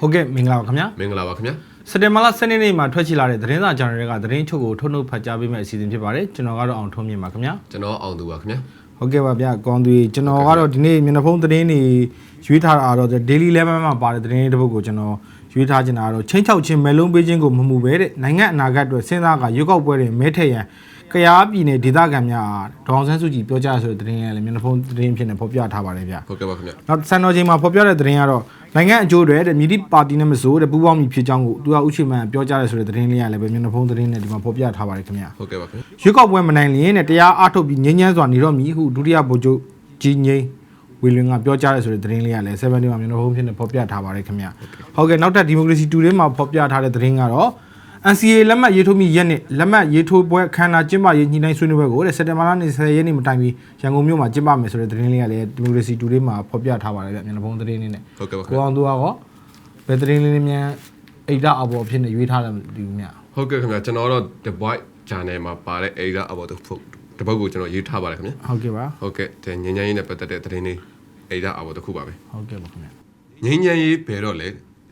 ဟုတ်ကဲ့မင်္ဂလာပါခင်ဗျာမင်္ဂလာပါခင်ဗျာစက်တင်ဘာလ12ရက်နေ့မှာထွက်ချလာတဲ့သတင်းစာဂျာနယ်တွေကသတင်းချုပ်ကိုထုတ်နှုတ်ဖတ်ကြားပေးမယ့်အစီအစဉ်ဖြစ်ပါတယ်ကျွန်တော်ကတော့အောင်ထုံးမြင့်ပါခင်ဗျာကျွန်တော်အောင်သူပါခင်ဗျာဟုတ်ကဲ့ပါဗျာကောင်းသူကြီးကျွန်တော်ကတော့ဒီနေ့မျက်နှာဖုံးသတင်းတွေရွေးထားတာတော့ Daily Level မှာပါတဲ့သတင်းတွေတစ်ပုဒ်ကိုကျွန်တော်ရွေးထားချင်တာကတော့ချင်းချောက်ချင်းမဲလုံးပေးခြင်းကိုမမှုပဲတဲ့နိုင်ငံအနာဂတ်အတွက်စဉ်းစားကရွေးကောက်ပွဲတွေမဲထည့်ရန် ကရားပြည်နယ်ဒေသခံများဒေါအောင်ဆန်းစုကြည်ပြောကြားဆိုတဲ့သတင်းရလည်းမျက်နှာဖုံးသတင်းဖြစ်နေဖော်ပြထားပါတယ်ဗျာဟုတ်ကဲ့ပါခင်ဗျာနောက်စံတော်ချိန်မှာဖော်ပြတဲ့သတင်းကတော့နိုင်ငံအကျိုးတွေတဲ့မြစ်တိပါတီနဲ့မစိုးတဲ့ပူးပေါင်းမှုဖြစ်ကြောင်းကိုသူကဥချိမှန်ပြောကြားရဲဆိုတဲ့သတင်းလေးရလည်းပဲမျက်နှာဖုံးသတင်းနဲ့ဒီမှာဖော်ပြထားပါတယ်ခင်ဗျာဟုတ်ကဲ့ပါခင်ဗျာရွေးကောက်ပွဲမနိုင်လျင်နဲ့တရားအားထုတ်ပြီးငြင်းညမ်းစွာနေတော့မည်ဟုဒုတိယဗိုလ်ချုပ်ကြီးငိမ့်ဝီလွင်ကပြောကြားရဲဆိုတဲ့သတင်းလေးရလည်း7ဒီမှာမျက်နှာဖုံးဖြစ်နေဖော်ပြထားပါတယ်ခင်ဗျာဟုတ်ကဲ့နောက်ထပ်ဒီမိုကရေစီ2ထဲမှာဖော်ပြထားတဲ့သတင်းကတော့ NCA လက်မှတ်ရေးထိုးမိရက်နဲ့လက်မှတ်ရေးထိုးပွဲခမ်းနားကျင်းပရေးညှိနှိုင်းဆွေးနွေးပွဲကိုတဲ့စက်တင်ဘာလ20ရက်နေ့မတိုင်မီရန်ကုန်မြို့မှာကျင်းပမယ်ဆိုတဲ့သတင်းလေးကလည်း Democracy Today မှာဖော်ပြထားပါတယ်ဗျမျက်နှာဖုံးသတင်းလေးနဲ့ဟုတ်ကဲ့ပါကိုအောင်သူကရောဘယ်သတင်းလေးလေးမြန်အိတ်တာအပေါ်အဖြစ်နဲ့ရွေးထားတယ်မသိဘူးမြဟုတ်ကဲ့ခင်ဗျာကျွန်တော်တော့ The Voice Channel မှာပါတဲ့အိတ်တာအပေါ်သူဖို့တပုတ်ကိုကျွန်တော်ရေးထားပါတယ်ခင်ဗျာဟုတ်ကဲ့ပါဟုတ်ကဲ့ဒီညဉ့်ညဉ့်ရေးနဲ့ပတ်သက်တဲ့သတင်းလေးအိတ်တာအပေါ်တစ်ခုပါပဲဟုတ်ကဲ့ပါခင်ဗျာညဉ့်ညဉ့်ရေးဘယ်တော့လဲ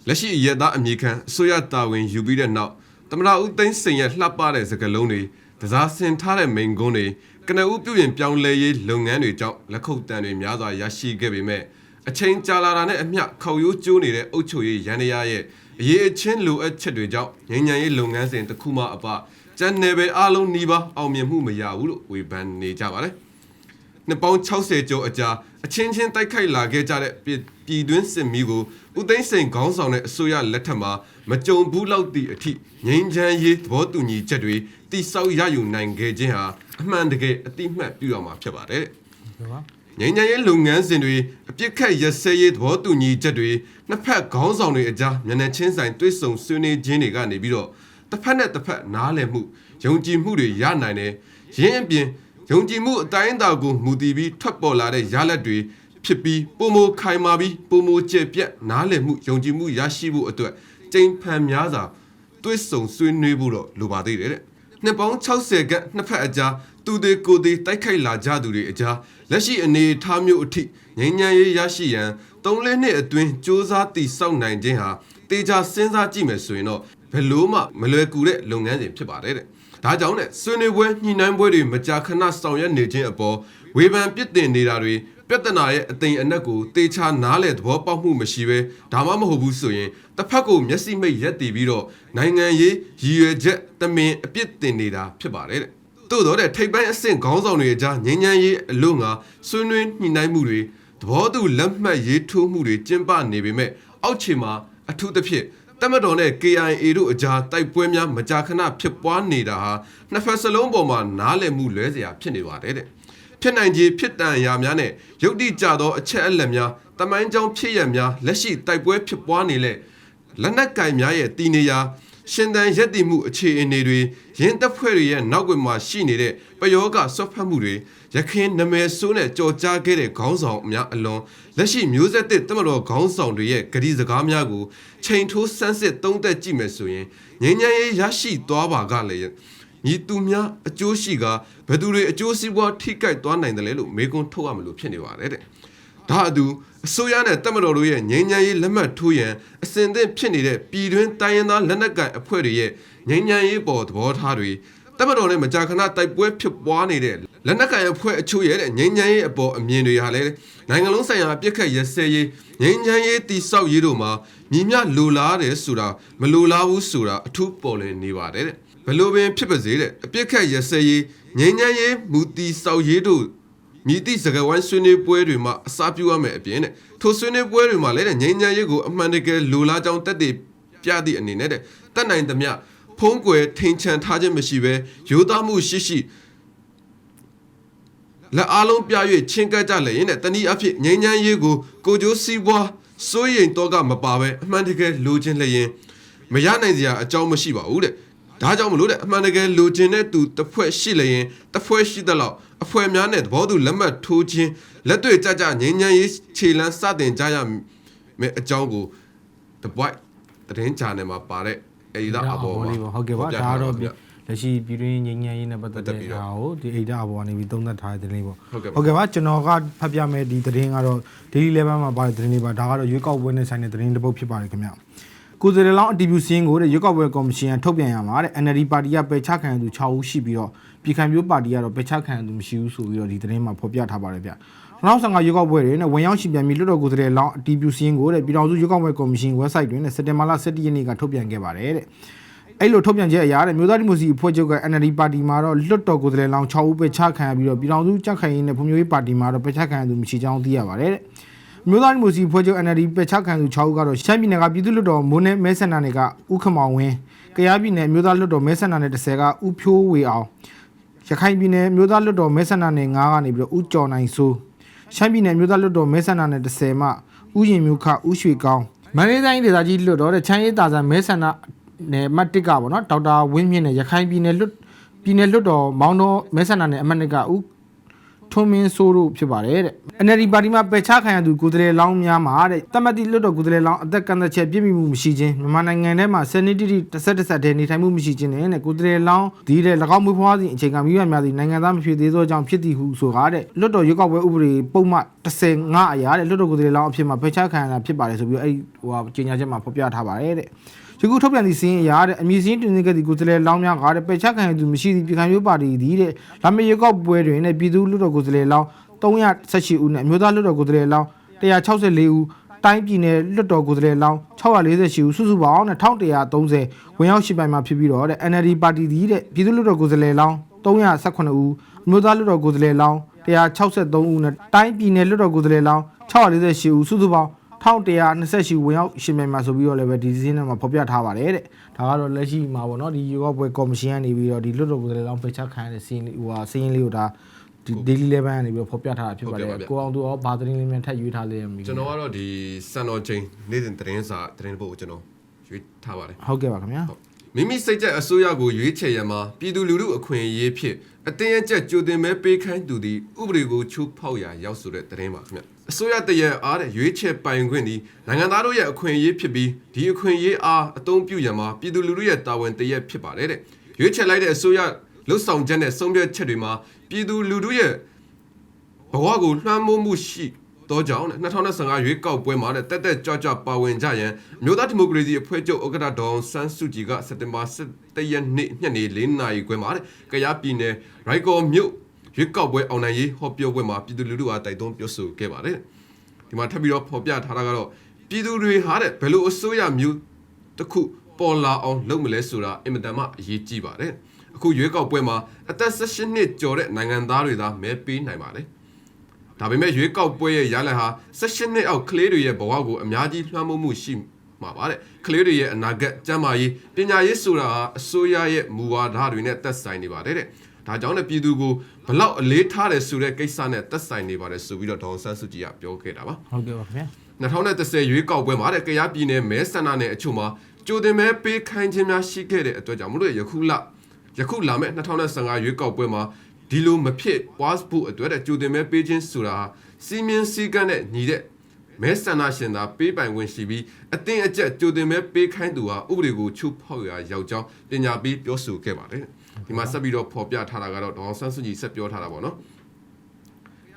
လက်ရှိအရသာအမေရိကန်အစိုးရတာဝန်ယူပြီးတဲ့နောက် သမရဦးသိန်းစိန်ရဲ့လှပတဲ့စကားလုံးတွေတစားဆင်ထားတဲ့မိန်ကုန်းတွေကနဦးပြုပြင်ပြောင်းလဲရေးလုပ်ငန်းတွေကြောင့်လက်ခုပ်တန်တွေများစွာရရှိခဲ့ပေမဲ့အချိန်ကြာလာတာနဲ့အမျှခေါက်ရိုးကျိုးနေတဲ့အုပ်ချုပ်ရေးရန်ရရဲ့အရေးအချင်းလိုအပ်ချက်တွေကြောင့်ငញ្ញမ်းရေးလုပ်ငန်းစဉ်တစ်ခုမှအပကျန်နယ်ပယ်အလုံးနီးပါးအောင်မြင်မှုမရဘူးလို့ဝေဖန်နေကြပါတယ်နှစ်ပေါင်း60ကျော်အကြာအချင်းချင်းတိုက်ခိုက်လာခဲ့ကြတဲ့ပြည်ပြည်တွင်းစစ်မီးကိုဦးသိန်းစိန်ခေါင်းဆောင်တဲ့အစိုးရလက်ထက်မှာ မကြုံဘူးလောက်သည့်အထိငြိမ်းချမ်းရေးသဘောတူညီချက်တွေတိစောက်ရယူနိုင်ခဲ့ခြင်းဟာအမှန်တကယ်အတိအမှတ်ပြုရမှာဖြစ်ပါတယ်တဲ့ဟုတ်ပါငြိမ်းချမ်းရေးလုပ်ငန်းစဉ်တွေအပြစ်ခတ်ရစဲရေးသဘောတူညီချက်တွေနှစ်ဖက်ခေါင်းဆောင်တွေအကြားမျက်နှာချင်းဆိုင်တွေ့ဆုံဆွေးနွေးခြင်းတွေကနေပြီးတော့တစ်ဖက်နဲ့တစ်ဖက်နားလည်မှုယုံကြည်မှုတွေရနိုင်တယ်ရင်းအပြင်ယုံကြည်မှုအတိုင်းအတာကိုမူတည်ပြီးထွက်ပေါ်လာတဲ့ရလဒ်တွေဖြစ်ပြီးပုံမခိုင်မာပြီးပုံမကျက်ပြက်နားလည်မှုယုံကြည်မှုရရှိဖို့အတွက် ကြိမ်ဖန်များစွာတွေ့ဆုံဆွေးနွေးဖို့တော့လိုပါသေးတယ်တဲ့နှစ်ပေါင်း60ခန့်နှစ်ဖက်အကြားသူတွေကိုယ်တွေတိုက်ခိုက်လာကြသူတွေအကြားလက်ရှိအနေအထားမျိုးအထိငြိမ်းချမ်းရေးရရှိရန်၃လနှစ်အတွင်းစ조사တည်ဆောက်နိုင်ခြင်းဟာတေချာစဉ်းစားကြည့်မယ်ဆိုရင်တော့ဘယ်လို့မှမလွယ်ကူတဲ့လုပ်ငန်းစဉ်ဖြစ်ပါတယ်တဲ့ဒါကြောင့်နဲ့ဆွေးနွေးပွဲညှိနှိုင်းပွဲတွေမကြာခဏဆောင်ရွက်နေခြင်းအပေါ်ဝေဖန်ပြစ်တင်နေတာတွေ ပြဿနာရဲ့အသိအနက်ကိုတေချာနားလည်သဘောပေါက်မှုမရှိဘဲဒါမှမဟုတ်ဘူးဆိုရင်တစ်ဖက်ကိုမျက်စိမိတ်ရက်တည်ပြီးတော့နိုင်ငံရေးရည်ရွယ်ချက်တမင်အပြစ်တင်နေတာဖြစ်ပါတယ်တဲ့သို့တော့တဲ့ထိပ်ပိုင်းအဆင့်ခေါင်းဆောင်တွေအကြားငြိမ်းချမ်းရေးအလို့ငါဆွေးနွေးညှိနှိုင်းမှုတွေသဘောတူလက်မှတ်ရေးထိုးမှုတွေကျင်းပနေပေမဲ့အောက်ခြေမှာအထူးသဖြင့်တမတော်နဲ့ KIA တို့အကြားတိုက်ပွဲများမကြာခဏဖြစ်ပွားနေတာဟာနှစ်ဖက်စလုံးပေါ်မှာနားလည်မှုလွဲเสียဖြစ်နေပါတယ်တဲ့ ဖြစ်နိုင်ခြေဖြစ်တန်ရာများနဲ့ယုတ်တိကြသောအချက်အလက်များတမိုင်းကြောင်းဖြစ်ရများလက်ရှိတိုက်ပွဲဖြစ်ပွားနေလေလက်နက်ကင်များရဲ့တည်နေရာရှင်တန်ရက်တည်မှုအခြေအနေတွေရင်းတပ်ဖွဲ့တွေရဲ့နောက်ွယ်မှာရှိနေတဲ့ပယောဂဆွတ်ဖက်မှုတွေရခင်နမယ်ဆိုးနဲ့ကြော်ကြားခဲ့တဲ့ခေါင်းဆောင်အများအလွန်လက်ရှိမျိုးဆက်သစ်တမတော်ခေါင်းဆောင်တွေရဲ့ဂရီစကားများကိုချိန်ထိုးစမ်းစစ်သုံးသက်ကြည့်မယ်ဆိုရင်ငြိမ်းချမ်းရေးရရှိသွားပါကလည်း ညီသူများအကျိုးရှိကဘယ်သူတွေအကျိုးစီးပွားထိခိုက်သွားနိုင်တယ်လဲလို့မေကွန်းထုတ်ရမလို့ဖြစ်နေပါတယ်တဲ့။ဒါအတူအစိုးရနဲ့တပ်မတော်တို့ရဲ့ငြိမ်းချမ်းရေးလက်မှတ်ထိုးရန်အစဉ်သင့်ဖြစ်နေတဲ့ပြည်တွင်းတိုင်းရင်းသားလက်နက်ကိုင်အဖွဲ့တွေရဲ့ငြိမ်းချမ်းရေးပေါ်သဘောထားတွေတပ်မတော်နဲ့မကြာခဏတိုက်ပွဲဖြစ်ပွားနေတဲ့လက်နက်ကိုင်အဖွဲ့အချို့ရဲ့တဲ့ငြိမ်းချမ်းရေးအပေါ်အမြင်တွေဟာလည်းနိုင်ငံလုံးဆိုင်ရာအပြစ်ခတ်ရစဲရေးငြိမ်းချမ်းရေးတိဆောက်ရေးတို့မှာမြင်မြလိုလားတယ်ဆိုတာမလိုလားဘူးဆိုတာအထူးပေါ်လွင်နေပါတယ်တဲ့ ဘယ်လိုပင်ဖြစ်ပါစေတဲ့အပြစ်ခတ်ရစဲရေးငြိမ်းချမ်းရေးမူတီစောက်ရေးတို့မြည်သည့်စကားဝိုင်းဆွေးနွေးပွဲတွေမှာအစာပြုရမယ်အပြင်တဲ့ထိုဆွေးနွေးပွဲတွေမှာလည်းတဲ့ငြိမ်းချမ်းရေးကိုအမှန်တကယ်လိုလားကြောင်းတက်တည်ပြသည့်အနေနဲ့တဲ့တတ်နိုင်သမျှဖုံးကွယ်ထိန်ချန်ထားခြင်းမရှိဘဲရိုးသားမှုရှိရှိလက်အားလုံးပြ၍ချင်းကပ်ကြလျင်တဲ့တနည်းအားဖြင့်ငြိမ်းချမ်းရေးကိုကိုကျိုးစီးပွားစိုးရိမ်တော့ကမပါဘဲအမှန်တကယ်လိုချင်လျင်မရနိုင်စရာအကြောင်းမရှိပါဘူးတဲ့ ဒါကြောင့်မလို့တဲ့အမှန်တကယ်လိုချင်တဲ့သူတစ်ဖွဲ့ရှိလျင်တစ်ဖွဲ့ရှိသလောက်အဖွဲ့များနဲ့သဘောတူလက်မှတ်ထိုးခြင်းလက်တွေ့ကြကြငြိမ်းချမ်းရေးခြေလမ်းစတင်ကြရမယ်အကြောင်းကို The White သတင်းချာနယ်မှာပါတဲ့အဲဒီသားအပေါ်မှာဟုတ်ကဲ့ပါဒါကတော့လက်ရှိပြည်တွင်းငြိမ်းချမ်းရေးနဲ့ပတ်သက်ပတ်သက်တဲ့ပြီးတော့ဟာကိုဒီအိဒါအပေါ်ကနေပြီးသုံးသပ်ထားတဲ့သတင်းလေးပေါ့ဟုတ်ကဲ့ပါဟုတ်ကဲ့ပါကျွန်တော်ကဖတ်ပြမယ်ဒီသတင်းကတော့ daily level မှာပါတဲ့သတင်းလေးပါဒါကတော့ရွေးကောက်ပွဲနဲ့ဆိုင်တဲ့သတင်းတစ်ပုဒ်ဖြစ်ပါတယ်ခင်ဗျ ကိုယ်စားလှယ်လောင်းအတီးပြူစင်းကိုတဲ့ရွေးကောက်ပွဲကော်မရှင်ကထုတ်ပြန်ရမှာတဲ့ NLD ပါတီကပယ်ချခံရသူ6ဦးရှိပြီးတော့ပြည်ခံမျိုးပါတီကတော့ပယ်ချခံရသူမရှိဘူးဆိုပြီးတော့ဒီသတင်းမှာဖော်ပြထားပါတယ်ဗျ2015ရွေးကောက်ပွဲတွင်နဲ့ဝန်ရောက်ရှိပြန်ပြီးလွတ်တော်ကိုယ်စားလှယ်လောင်းအတီးပြူစင်းကိုတဲ့ပြည်ထောင်စုရွေးကောက်ပွဲကော်မရှင် website တွင်နဲ့စက်တင်ဘာလ17ရက်နေ့ကထုတ်ပြန်ခဲ့ပါတယ်တဲ့အဲ့လိုထုတ်ပြန်ချက်အရာတဲ့မြို့သားဒီမိုစီအဖွဲ့ချုပ်က NLD ပါတီမှာတော့လွတ်တော်ကိုယ်စားလှယ်လောင်း6ဦးပဲချခံရပြီးတော့ပြည်ထောင်စုကြက်ခိုင်ရေးနဲ့ဖွံ့ဖြိုးရေးပါတီမှာတော့ပဲချခံရသူမရှိကြောင်းသိရပါတယ်တဲ့ မြို့သားဒီမိုစီအဖွဲ့ချုပ် NLD ပဲချခံသူ6ဦးကတော့ရှမ်းပြည်နယ်ကပြည်သူ့လွတ်တော်မိုးနဲ့မဲဆန္ဒနယ်ကဥခမောင်ဝင်းကယားပြည်နယ်မြို့သားလွတ်တော်မဲဆန္ဒနယ်30ကဥဖြိုးဝေအောင်ရခိုင်ပြည်နယ်မြို့သားလွတ်တော်မဲဆန္ဒနယ်9ကနေပြီးတော့ဥကျော်နိုင်စိုးရှမ်းပြည်နယ်မြို့သားလွတ်တော်မဲဆန္ဒနယ်30မှဥယျင်မြို့ခဥရွှေကောင်းမန္တလေးတိုင်းဒေသကြီးလွတ်တော်တဲ့ချမ်းရည်တာဆန်မဲဆန္ဒနယ်အမှတ်1ကပေါ့နော်ဒေါက်တာဝင်းမြင့်နဲ့ရခိုင်ပြည်နယ်လွတ်ပြည်နယ်လွတ်တော်မောင်းတော်မဲဆန္ဒနယ်အမှတ်2ကဦး ထွန်းမင်းစိုးတို့ဖြစ်ပါတယ်တဲ့ NLD ပါတီမှာပယ်ချခံရသူကိုယ်စားလှယ်လောင်းများမှာတဲ့တမတ်တိလွတ်တော်ကိုယ်စားလှယ်လောင်းအသက်ကန့်သက်ချက်ပြည့်မီမှုမရှိခြင်းမြန်မာနိုင်ငံထဲမှာစနစ်တိတိတစ်ဆက်တစ်ဆက်တည်းနေထိုင်မှုမရှိခြင်းနဲ့တဲ့ကိုယ်စားလှယ်လောင်းဒီတဲ့၎င်းမွေးဖွားစဉ်အချိန်ကမိဘများသည့်နိုင်ငံသားမဖြစ်သေးသောကြောင့်ဖြစ်သည်ဟုဆိုကားတဲ့လွတ်တော်ရွေးကောက်ပွဲဥပဒေပုံမှန်35အရာတဲ့လွတ်တော်ကိုယ်စားလှယ်လောင်းအဖြစ်မှာပယ်ချခံရတာဖြစ်ပါတယ်ဆိုပြီးတော့အဲ့ဒီဟိုဟာကြေညာချက်မှာဖော်ပြထားပါတယ်တဲ့ ယခုထုတ်ပြန်သည့်စီးရင်အရာတဲ့အမည်စင်းတင်နေခဲ့သည့်ကိုယ်စားလှယ်လောင်းများကတဲ့ပယ်ချခံရသူမရှိသည့်ပြည်ခံမျိုးပါတီသည်တဲ့လာမရေကောက်ပွဲတွင်တဲ့ပြည်သူ့လူတော်ကိုယ်စားလှယ်လောင်း318ဦးနဲ့အမျိုးသားလူတော်ကိုယ်စားလှယ်လောင်း164ဦးတိုင်းပြည်နယ်လွတ်တော်ကိုယ်စားလှယ်လောင်း648ဦးစုစုပေါင်းနဲ့1130ဝင်ရောက်ရှိပိုင်မှာဖြစ်ပြီးတော့တဲ့ NLD ပါတီသည်တဲ့ပြည်သူ့လွတ်တော်ကိုယ်စားလှယ်လောင်း318ဦးအမျိုးသားလွတ်တော်ကိုယ်စားလှယ်လောင်း163ဦးနဲ့တိုင်းပြည်နယ်လွတ်တော်ကိုယ်စားလှယ်လောင်း648ဦးစုစုပေါင်း 1128ဝင်ရောက်ရှင်မြိုင်မှာဆိုပြီးတော့လည်းပဲဒီစီးနဲ့မှာဖော်ပြထားပါတယ်တဲ့ဒါကတော့လက်ရှိမှာပေါ့နော်ဒီရွေးကောက်ပွဲကော်မရှင်ကနေပြီးတော့ဒီလွတ်တော်ကိုယ်စားလှယ်လောင်းပိတ်ချခံရတဲ့စီးဟိုဟာစီးရင်လေးကိုဒါဒီ daily level ကနေပြီးတော့ဖော်ပြထားတာဖြစ်ပါတယ်ကိုအောင်သူရောဘာသတင်းလေးများထပ်ရွေးထားလဲမသိဘူးကျွန်တော်ကတော့ဒီစံတော်ချိန်နေ့စဉ်သတင်းစာသတင်းပုတ်ကိုကျွန်တော်ရွေးထားပါတယ်ဟုတ်ကဲ့ပါခင်ဗျာ မိမိစိတ်ကြက်အစိုးရကိုရွေးချယ်ရန်မှာပြည်သူလူထုအခွင့်အရေးဖြင့်အတင်းအကျပ်ကြိုတင်မဲပေးခိုင်းသူသည်ဥပဒေကိုချိုးဖောက်ရာရောက်ဆိုတဲ့သတင်းပါခင်ဗျအစိုးရတရအားတဲ့ရွေးချယ်ပိုင်ခွင့်သည်နိုင်ငံသားတို့ရဲ့အခွင့်အရေးဖြစ်ပြီးဒီအခွင့်အရေးအားအသုံးပြုရန်မှာပြည်သူလူထုရဲ့တာဝန်တရက်ဖြစ်ပါတယ်တဲ့ရွေးချယ်လိုက်တဲ့အစိုးရလှုပ်ဆောင်ချက်နဲ့ဆုံးဖြတ်ချက်တွေမှာပြည်သူလူထုရဲ့ဘဝကိုလွှမ်းမိုးမှုရှိ တော့ကြောင့်နဲ့2025ရွေးကောက်ပွဲမှာတဲ့တက်တက်ကြွကြွပါဝင်ကြရန်အမျိုးသားဒီမိုကရေစီအဖွဲ့ချုပ်ဥက္ကဋ္ဌဒေါအောင်ဆန်းစုကြည်ကစက်တင်ဘာ17ရက်နေ့ညနေ4နာရီခွဲမှာတဲ့ကယားပြည်နယ်ရိုက်ကော်မြို့ရွေးကောက်ပွဲအောင်နိုင်ရေးဟောပြောပွဲမှာပြည်သူလူထုအားတိုက်တွန်းပြောဆိုခဲ့ပါတယ်ဒီမှာထပ်ပြီးတော့ဖော်ပြထားတာကတော့ပြည်သူတွေဟာတဲ့ဘယ်လိုအစိုးရမျိုးတစ်ခုပေါ်လာအောင်လုပ်မလဲဆိုတာအင်မတန်မှအရေးကြီးပါတယ်အခုရွေးကောက်ပွဲမှာအသက်18နှစ်ကျော်တဲ့နိုင်ငံသားတွေသာမဲပေးနိုင်ပါတယ် ဒါပေမဲ့ရွေးကောက်ပွဲရဲ့ရလဒ်ဟာ16နှစ်အောက်ကလေးတွေရဲ့ဘဝကိုအများကြီးလွှမ်းမိုးမှုရှိမှာပါတဲ့ကလေးတွေရဲ့အနာဂတ်ကျန်းမာရေးပညာရေးဆိုတာဟာအစိုးရရဲ့မူဝါဒတွေနဲ့သက်ဆိုင်နေပါတယ်တဲ့ဒါကြောင့်လည်းပြည်သူကိုဘလောက်အလေးထားတယ်ဆိုတဲ့ကိစ္စနဲ့သက်ဆိုင်နေပါတယ်ဆိုပြီးတော့ဒေါန်ဆန်းစုကြည်ကပြောခဲ့တာပါဟုတ်ကဲ့ပါခင်ဗျာ2010ရွေးကောက်ပွဲမှာတဲ့ကယားပြည်နယ်မဲဆန္ဒနယ်အချို့မှာကြိုတင်မဲပေးခိုင်းခြင်းများရှိခဲ့တဲ့အတွက်ကြောင့်မလို့ယခုလယခုလာမဲ့2015ရွေးကောက်ပွဲမှာ ဒီလိုမဖြစ်ပွားဖို့အတွက်တဲ့ကြိုတင်မဲပေးခြင်းဆိုတာဟာစီမင်းစည်းကမ်းနဲ့ညီတဲ့မဲဆန္ဒရှင်သာပေးပိုင်ခွင့်ရှိပြီးအတင်းအကျပ်ကြိုတင်မဲပေးခိုင်းသူဟာဥပဒေကိုချိုးဖောက်ရာရောက်ကြောင်းပညာပေးပြောဆိုခဲ့ပါတယ်ဒီမှာဆက်ပြီးတော့ဖော်ပြထားတာကတော့ဒေါအောင်ဆန်းစုကြည်ဆက်ပြောထားတာပေါ့နော်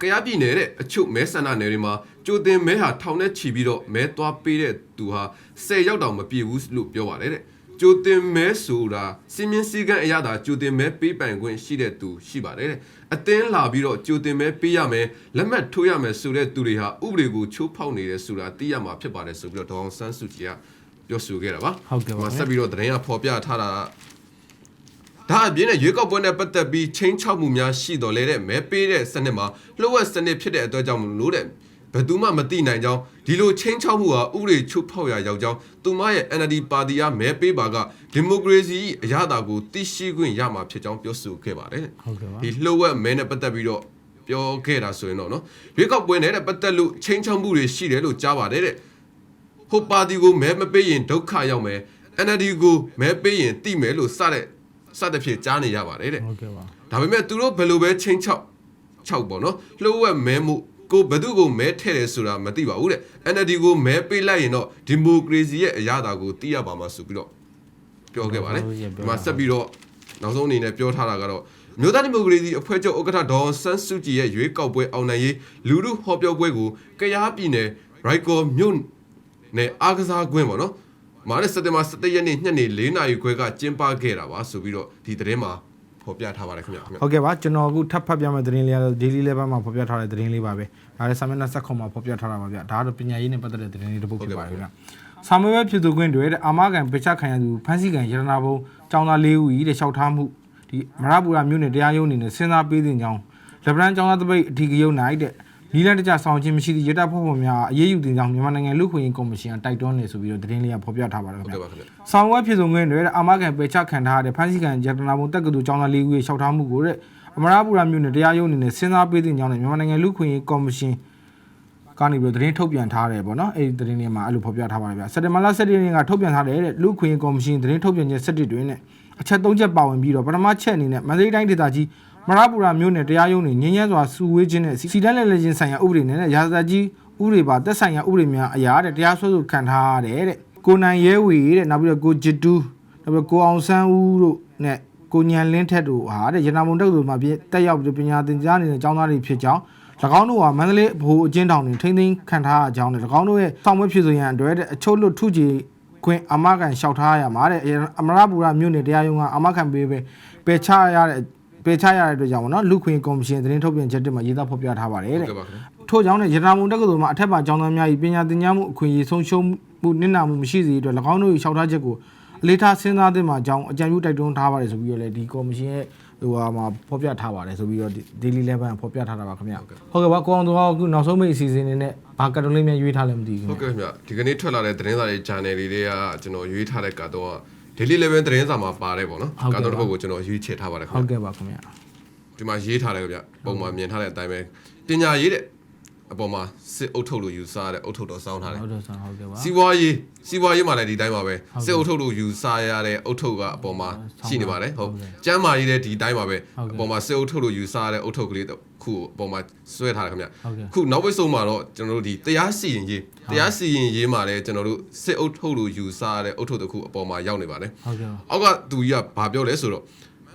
ကယားပြည်နယ်တဲ့အချို့မဲဆန္ဒနယ်တွေမှာကြိုတင်မဲဟာထောင်နဲ့ချီပြီးတော့မဲသွားပေးတဲ့သူဟာ10ရောက်တောင်မပြည့်ဘူးလို့ပြောပါတယ်တဲ့ ကြိုတင်မဲဆိုတာစီမင်းစည်းကမ်းအရသာကြိုတင်မဲပေးပိုင်ခွင့်ရှိတဲ့သူရှိပါတယ်တဲ့အတင်းလာပြီးတော့ကြိုတင်မဲပေးရမယ်လက်မှတ်ထိုးရမယ်ဆိုတဲ့သူတွေဟာဥပဒေကိုချိုးဖောက်နေတယ်ဆိုတာသိရမှာဖြစ်ပါတယ်ဆိုပြီးတော့ဒေါအောင်ဆန်းစုကြည်ကပြောဆိုခဲ့တာပါဟုတ်ကဲ့ပါဒီမှာဆက်ပြီးတော့သတင်းကဖော်ပြထားတာကဒါအပြင်နဲ့ရွေးကောက်ပွဲနဲ့ပတ်သက်ပြီးချင်းချောက်မှုများရှိတော်လဲတဲ့မဲပေးတဲ့စနစ်မှာလှုပ်ဝက်စနစ်ဖြစ်တဲ့အတွက်ကြောင့်မလို့တဲ့ ဘယ်သူမှမသိနိုင်ကြောင်းဒီလိုချင်းချောက်မှုဟာဥပဒေချုပ်ဖောက်ရာရောက်ကြောင်းသူမရဲ့ NLD ပါတီကမဲပေးပါကဒီမိုကရေစီအရသာကိုသိရှိခွင့်ရမှာဖြစ်ကြောင်းပြောဆိုခဲ့ပါတယ်ဟုတ်ကဲ့ပါဒီလှုပ်ဝက်မဲနဲ့ပတ်သက်ပြီးတော့ပြောခဲ့တာဆိုရင်တော့နော်ရွေးကောက်ပွဲနဲ့ပတ်သက်လို့ချင်းချောက်မှုတွေရှိတယ်လို့ကြားပါတယ်တဲ့ဟိုပါတီကိုမဲမပေးရင်ဒုက္ခရောက်မယ် NLD ကိုမဲပေးရင်တိမယ်လို့စတဲ့စတဲ့ဖြစ်ကြားနေရပါတယ်တဲ့ဟုတ်ကဲ့ပါဒါပေမဲ့သူတို့ဘယ်လိုပဲချင်းချောက်ချောက်ပေါ့နော်လှုပ်ဝက်မဲမှု ကိုဘယ်သူကိုမဲထဲ့တယ်ဆိုတာမသိပါဘူးတဲ့ NLD ကိုမဲပေးလိုက်ရင်တော့ဒီမိုကရေစီရဲ့အရသာကိုသိရပါမှာဆိုပြီးတော့ပြောခဲ့ပါတယ်ဒီမှာဆက်ပြီးတော့နောက်ဆုံးအနေနဲ့ပြောထားတာကတော့မြို့သားဒီမိုကရေစီအဖွဲ့ချုပ်ဥက္ကဋ္ဌဒေါ်ဆန်းစုကြည်ရဲ့ရွေးကောက်ပွဲအောင်နိုင်ရေးလူမှုဟောပြောပွဲကိုကရားပြည်နယ်ရိုက်ကောမြို့နယ်အားကစားကွင်းပေါ့နော်မာနစက်တင်ဘာ17ရက်နေ့ညနေ4နာရီခွဲကကျင်းပခဲ့တာပါဆိုပြီးတော့ဒီသတင်းမှာ ဖော်ပြထားပါတယ်ခင်ဗျာခင်ဗျာဟုတ်ကဲ့ပါကျွန်တော်အခုထပ်ဖတ်ပြမယ့်သတင်းလေးကတော့ daily level မှာဖော်ပြထားတဲ့သတင်းလေးပါပဲဒါလည်းစာမျက်နှာဆက်ခုံမှာဖော်ပြထားတာပါဗျဒါကတော့ပညာရေးနဲ့ပတ်သက်တဲ့သတင်းလေးတစ်ပုဒ်ဖြစ်ပါတယ်ဗျဆာမွေးပဲဖြစ်သူခွင့်တွေတဲ့အာမခံပိချခံရသူဖမ်းဆီးခံရတနာဘုံကျောင်းသား၄ဦးဤတဲ့လျှောက်ထားမှုဒီမရပူရမြို့နယ်တရားရုံးအနေနဲ့စဉ်းစားပေးတဲ့ကြောင်းလက်ဗရန်ကျောင်းသားတပိတ်အထီးကရုံး၌တဲ့ နီလန်တကြဆောင်ခြင်းမရှိသည့်ရတဖွဲ့ဖွဲ့များအရေးယူတင်ကြောင်းမြန်မာနိုင်ငံလူ့ခွင့်ရေးကော်မရှင်ကတိုက်တွန်းနေဆိုပြီးတော့သတင်းလေးကဖော်ပြထားပါတယ်ခင်ဟုတ်ဗျကဲ့ပါခင်ဗျာ။ဆောင်ဝဲပြည်စုံခွင့်တွေအာမခံပေချခံထားတဲ့ဖမ်းဆီးခံရတနာဘုံတက္ကသိုလ်ကျောင်းသားလေးဦးရဲ့လျှောက်ထားမှုကိုတဲ့အမရပူရမြို့နယ်တရားရုံးအနေနဲ့စဉ်းစားပေးတဲ့ကြောင်းနဲ့မြန်မာနိုင်ငံလူ့ခွင့်ရေးကော်မရှင်ကနေပြီးတော့သတင်းထုတ်ပြန်ထားတယ်ပေါ့နော်။အဲဒီသတင်းလေးမှာအဲ့လိုဖော်ပြထားပါတယ်ဗျ။စက်တင်ဘာလ17ရက်နေ့ကထုတ်ပြန်ထားတဲ့လူ့ခွင့်ရေးကော်မရှင်သတင်းထုတ်ပြန်ချက်7တွင်နဲ့အချက်3ချက်ပါဝင်ပြီးတော့ပထမချက်အနေနဲ့မန္တလေးတိုင်းဒေသကြီး မရပူရမြို့နယ်တရားရုံးတွင်ငင်းရဲစွာစုဝေးခြင်းနဲ့စီတန်းလက်လက်ချင်းဆိုင်ရာဥပဒေနဲ့ရာဇသကြီးဥပဒေပါသက်ဆိုင်ရာဥပဒေများအရာတဲ့တရားစွဲဆိုခံထားရတဲ့တဲ့ကိုနိုင်ရဲဝေတဲ့နောက်ပြီးတော့ကိုဂျစ်တူးနောက်ပြီးတော့ကိုအောင်ဆန်းဦးတို့နဲ့ကိုညံလင်းထက်တို့ဟာတဲ့ရတနာမုံတက်သူမှာပြတက်ရောက်ပြီးပညာသင်ကြားနေတဲ့ကျောင်းသားတွေဖြစ်ကြောင်း၎င်းတို့ဟာမန္တလေးဘိုးအကျဉ်းထောင်တွင်ထိမ့်သိမ်းခံထားရကြောင်းနဲ့၎င်းတို့ရဲ့ဆောင်မွေးဖြစ်ဆိုရန်အတွက်တဲ့အချို့လွတ်ထုကြည်ခွင့်အမကန်လျှောက်ထားရမှာတဲ့အမရပူရမြို့နယ်တရားရုံးကအမကန်ပေးပဲပယ်ချရတဲ့ ပယ်ချရတဲ့အတွက်ကြောင့်ပေါ့နော်လူခွင့်ကော်မရှင်သတင်းထုတ်ပြန်ချက်တစ်မှာရေးသားဖော်ပြထားပါတယ်ဟုတ်တဲ့ကဲ့ပါခင်ဗျာထို့ကြောင့်လည်းရတနာမုံတက္ကသိုလ်မှာအထက်ပါကျောင်းသားများ၏ပညာသင်ကြားမှုအခွင့်အရေးဆုံးရှုံးမှုနစ်နာမှုမရှိစေအတွက်၎င်းတို့၏လျှောက်ထားချက်ကိုအလေးထားစဉ်းစားသင့်မှာအကြောင်းအကြံပြုတိုက်တွန်းထားပါတယ်ဆိုပြီးတော့လည်းဒီကော်မရှင်ရဲ့ဟိုဟာမှာဖော်ပြထားပါတယ်ဆိုပြီးတော့ဒီ daily level ဖော်ပြထားတာပါခင်ဗျဟုတ်ကဲ့ပါကိုအောင်သူကအခုနောက်ဆုံးမိတ်အစီအစဉ်နေနဲ့ဘာကတ်တုံးလေးများရွေးထားလဲမသိဘူးဟုတ်ခင်ဗျကဲ့ခင်ဗျာဒီကနေ့ထွက်လာတဲ့သတင်းစာတွေ channel တွေတွေကကျွန်တော်ရွေးထားတဲ့ကတော့ daily level သတင်းစာမှာပါတယ်ပေါ့နော်ကတော့တစ်ခုကိုကျွန်တော်ရွေးချယ်ထားပါတယ်ခင်ဟုဗျာတ်ကဲ့ပါခင်ဗျဒီမှာရေးထားတယ်ခင်ဗျပုံမှန်မြင်ထားတဲ့အတိုင်းပဲပညာရေးတဲ့အပေါ်မှာစစ်အုပ်ထုတ်လို့ယူဆရတဲ့အုပ်ထုတ်တော်စောင်းထားတယ် ဟုတ်တယ်ဆန်ဟုတ်ကဲ့ပါ စီးပွားရေးစီးပွားရေးမှာလည်းဒီတိုင်းပါပဲစစ်အုပ်ထုတ်လို့ယူဆရတဲ့အုပ်ထုတ်ကအပေါ်မှာရှိနေပါတယ်ဟုတ်ကျမ်းမာရေးလည်းဒီတိုင်းပါပဲအပေါ်မှာစစ်အုပ်ထုတ်လို့ယူဆရတဲ့အုပ်ထုတ်ကလေးတစ် ခုကိုအပေါ်မှာဆွဲထားတယ်ခင်ဗျဟုတ်ကဲ့ခုနောက်ပိတ်ဆုံးမှာတော့ကျွန်တော်တို့ဒီတရားစီရင်ရေးတရားစီရင်ရေးမှာလည်းကျွန်တော်တို့စစ်အုပ်ထုတ်လို့ယူဆရတဲ့အုပ်ထုတ်တစ်ခုအပေါ်မှာရောက်နေပါတယ်ဟုတ်ကဲ့ပါအောက်ကသူကြီးကဘာပြောလဲဆိုတော့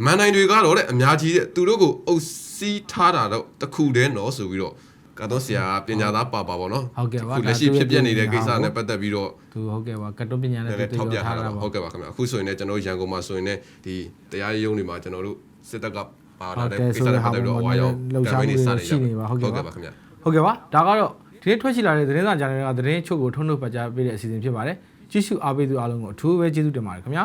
မန်နိုင်တွေကတော့တဲ့အများကြီးတဲ့သူတို့ကိုအုပ်စီးထားတာတော့တစ်ခုတည်းနော်ဆိုပြီးတော့ကတော့ဆရာပညာသားပါပါပေါ့နော်ဟုတ်ကဲ့ပါခုလက်ရှိဖြစ်ပျက်နေတဲ့ကိစ္စနဲ့ပတ်သက်ပြီးတော့သူဟုတ်ကဲ့ပါကတ်တုံးပညာနဲ့လည်းတူထောက်ပြတူထားထားတာတာပါပါဟုတ်ကဲ့ပါခင်ဗျအခုဆိုရင်လည်းကျွန်တော်တို့ရန်ကုန်မှာဆိုရင်လည်းဒီတရားရုံးတွေမှာကျွန်တော်တို့စစ်တပ်က ပါလာတဲ့ဟုတ်ကဲ့ကိစ္စနဲ့ပတ်သက်ပြီးတော့ဆိုဟောတဲ့ဟာရောက်လှုပ်ရှားမှုတွေစရှိနေပါဟုတ်ကဲ့ပါပါခင်ဗျဟုတ်ကဲ့ပါဒါကတော့ဒီနေ့ထွက်ရှိလာတဲ့သတင်းစာဂျာနယ်ကသတင်းချုပ်ကိုထုံးထုတ်ပတ်ကြားပေးတဲ့အစီအစဉ်ဖြစ်ပါတယ်ကြည့်ရှုအားပေးသူအားလုံးကိုအထူးပဲကျေးဇူးတင်ပါတယ်ခင်ဗျာ